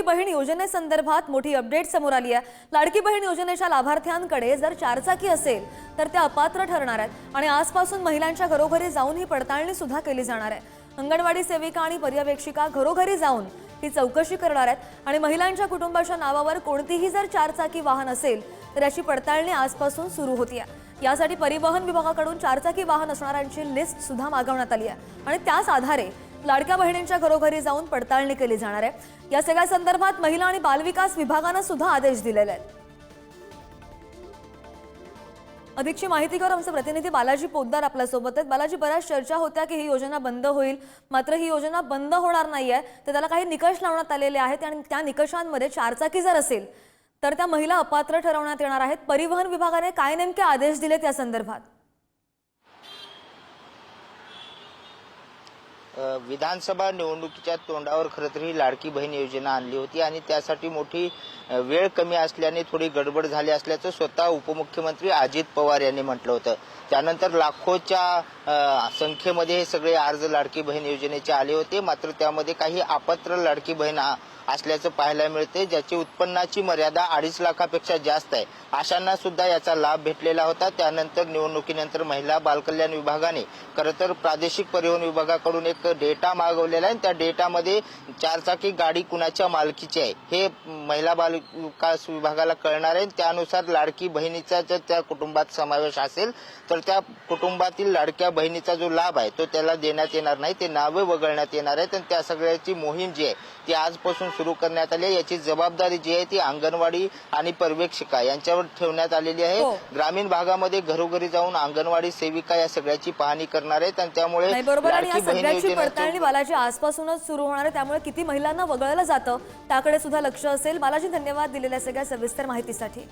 लाडकी बहीण योजनेसंदर्भात मोठी अपडेट समोर आली आहे. लाडकी बहीण योजनेच्या लाभार्थ्यांकडे जर चारचाकी असेल तर ते अपात्र ठरणार आहेत. आणि आजपासून महिलांच्या घरोघरी जाऊन ही पडताळणी सुद्धा केली जाणार आहे. अंगणवाडी सेविका आणि पर्यवेक्षिका घरोघरी जाऊन ही चौकशी करणार आहेत. आणि महिलांच्या कुटुंबाच्या नावावर कोणतीही जर चारचाकी वाहन असेल तर याची पडताळणी आजपासून सुरू होती यासाठी परिवहन विभागाकडून चारचाकी वाहन असणाऱ्यांची लिस्ट सुद्धा मागवण्यात आली आहे. आणि त्याच आधारे लाडक्या बहिणींच्या घरोघरी जाऊन पडताळणी केली जाणार आहे. या सगळ्या संदर्भात महिला आणि बालविकास विभागानं सुद्धा आदेश दिलेले आहेत. अधिकची माहिती करू आमचे प्रतिनिधी बालाजी पोद्दार आपल्यासोबत आहेत. बालाजी बऱ्याच चर्चा होत्या की ही योजना बंद होईल. मात्र ही योजना बंद होणार नाही आहे तर त्याला काही निकष लावण्यात आलेले आहेत आणि त्या निकषांमध्ये चारचाकी जर असेल तर त्या महिला अपात्र ठरवण्यात येणार आहेत. परिवहन विभागाने काय नेमके आदेश दिलेत या संदर्भात? विधानसभा निवडणुकीच्या तोंडावर खरं तर ही लाडकी बहीण योजना आणली होती आणि त्यासाठी मोठी वेळ कमी असल्याने थोडी गडबड झाली असल्याचं स्वतः उपमुख्यमंत्री अजित पवार यांनी म्हटलं होतं. त्यानंतर लाखोच्या संख्येमध्ये हे सगळे अर्ज लाडकी बहीण योजनेचे आले होते. मात्र त्यामध्ये काही अपात्र लाडकी बहीण असल्याचं पाहायला मिळते ज्याची उत्पन्नाची मर्यादा अडीच लाखापेक्षा जास्त आहे. अशांना सुद्धा याचा लाभ भेटलेला होता. त्यानंतर निवडणुकीनंतर महिला बालकल्याण विभागाने खरं तर प्रादेशिक परिवहन विभागाकडून एक डेटा मागवलेला आहे आणि त्या डेटामध्ये चारचाकी गाडी कुणाच्या मालकीची आहे हे महिला बाल विकास विभागाला कळणार आहे. त्यानुसार लाडकी बहिणीचा जर त्या कुटुंबात समावेश असेल तर त्या कुटुंबातील लाडक्या बहिणीचा जो लाभ आहे तो त्याला देण्यात येणार नाही. ते नावे वगळण्यात येणार आहेत आणि त्या सगळ्याची मोहीम जी आहे ती आजपासून सुरू करण्यात आली आहे. याची जबाबदारी जी आहे ती अंगणवाडी आणि पर्यवेक्षिका यांच्यावर ठेवण्यात आलेली आहे. हो. ग्रामीण भागामध्ये घरोघरी जाऊन अंगणवाडी सेविका या सगळ्याची पाहणी करणार आहेत आणि त्यामुळे लाडकी बहीण पडताळणी बालाजी आजपासूनच सुरू होणार आहे. त्यामुळे किती महिलांना वगळलं जातं त्याकडे सुद्धा लक्ष असेल. बालाजी धन्यवाद दिलेल्या सगळ्या सविस्तर माहितीसाठी.